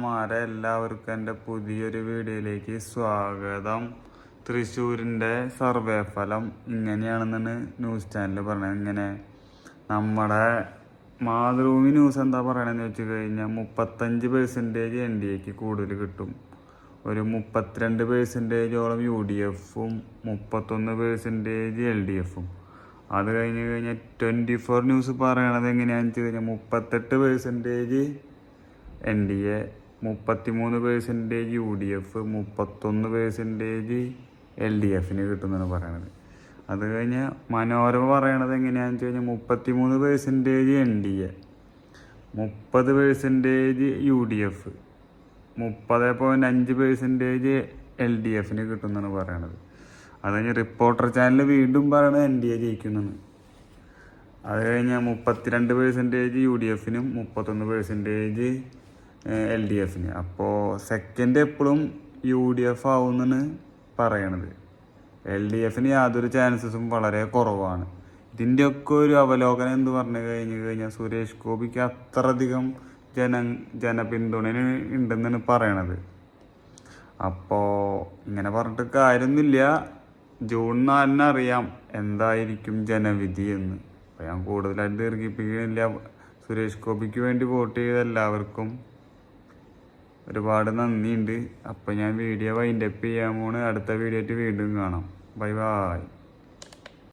മാരെ എല്ലാവർക്കും എന്റെ പുതിയൊരു വീഡിയോയിലേക്ക് സ്വാഗതം. തൃശ്ശൂരിന്റെ സർവേ ഫലം ഇങ്ങനെയാണെന്നാണ് ന്യൂസ് ചാനൽ പറഞ്ഞത് ഇങ്ങനെ നമ്മുടെ മാതൃഭൂമി ന്യൂസ് എന്താ പറയണതെന്ന് വെച്ച് കഴിഞ്ഞാൽ മുപ്പത്തഞ്ച് പേഴ്സന്റേജ് എൻ ഡി എക്ക് കൂടുതൽ കിട്ടും. ഒരു മുപ്പത്തിരണ്ട് പേഴ്സന്റേജോളം യു ഡി എഫും മുപ്പത്തൊന്ന് പേഴ്സന്റേജ് എൽ ഡി എഫും. അത് കഴിഞ്ഞ് കഴിഞ്ഞാൽ ട്വന്റി ഫോർ ന്യൂസ് പറയണത് എങ്ങനെയാണെന്ന് വെച്ച് കഴിഞ്ഞാൽ മുപ്പത്തെട്ട് പേഴ്സന്റേജ് എൻ ഡി എ മുപ്പത്തിമൂന്ന് പേഴ്സന്റേജ് യു ഡി എഫ് മുപ്പത്തൊന്ന് പേഴ്സന്റേജ് എൽ ഡി എഫിന് കിട്ടുമെന്നാണ് പറയണത്. അത് കഴിഞ്ഞ് മനോരമ പറയണത് എങ്ങനെയാണെന്ന് വെച്ച് കഴിഞ്ഞാൽ മുപ്പത്തിമൂന്ന് പേഴ്സന്റേജ് എൻ ഡി എ മുപ്പത് പേഴ്സന്റേജ് യു ഡി എഫ് മുപ്പത് പോയിന്റ് അഞ്ച് പേഴ്സന്റേജ് എൽ ഡി എഫിന് കിട്ടുമെന്നാണ് പറയണത്. അത് കഴിഞ്ഞ് റിപ്പോർട്ടർ ചാനൽ വീണ്ടും പറയണത് എൻ ഡി എ ജയിക്കുന്നതാണ്. അത് കഴിഞ്ഞാൽ മുപ്പത്തിരണ്ട് പേഴ്സന്റേജ് യു ഡി എഫിനും മുപ്പത്തൊന്ന് പേഴ്സന്റേജ് എൽ ഡി എഫിന് അപ്പോൾ സെക്കൻഡ് എപ്പോഴും യു ഡി എഫ് ആവുമെന്നാണ് പറയണത്. എൽ ഡി എഫിന് യാതൊരു ചാൻസസും വളരെ കുറവാണ്. ഇതിന്റെയൊക്കെ ഒരു അവലോകനം എന്ന് പറഞ്ഞു കഴിഞ്ഞു കഴിഞ്ഞാൽ സുരേഷ് ഗോപിക്ക് അത്രയധികം ജന ജനപിന്തുണ ഉണ്ടെന്നാണ് പറയണത്. അപ്പോൾ ഇങ്ങനെ പറഞ്ഞിട്ട് കാര്യമൊന്നുമില്ല. ജൂൺ നാലിന് അറിയാം എന്തായിരിക്കും ജനവിധി എന്ന്. അപ്പോൾ ഞാൻ കൂടുതലായിട്ട് ദീർഘിപ്പിക്കുന്നില്ല സുരേഷ് ഗോപിക്ക് വേണ്ടി വോട്ട് ചെയ്ത എല്ലാവർക്കും ഒരുപാട് നന്ദിയുണ്ട്. അപ്പോൾ ഞാൻ വീഡിയോ വൈൻഡപ്പ് ചെയ്യാൻ പോണ്. അടുത്ത വീഡിയോ ആയിട്ട് വീണ്ടും കാണാം. Bye bye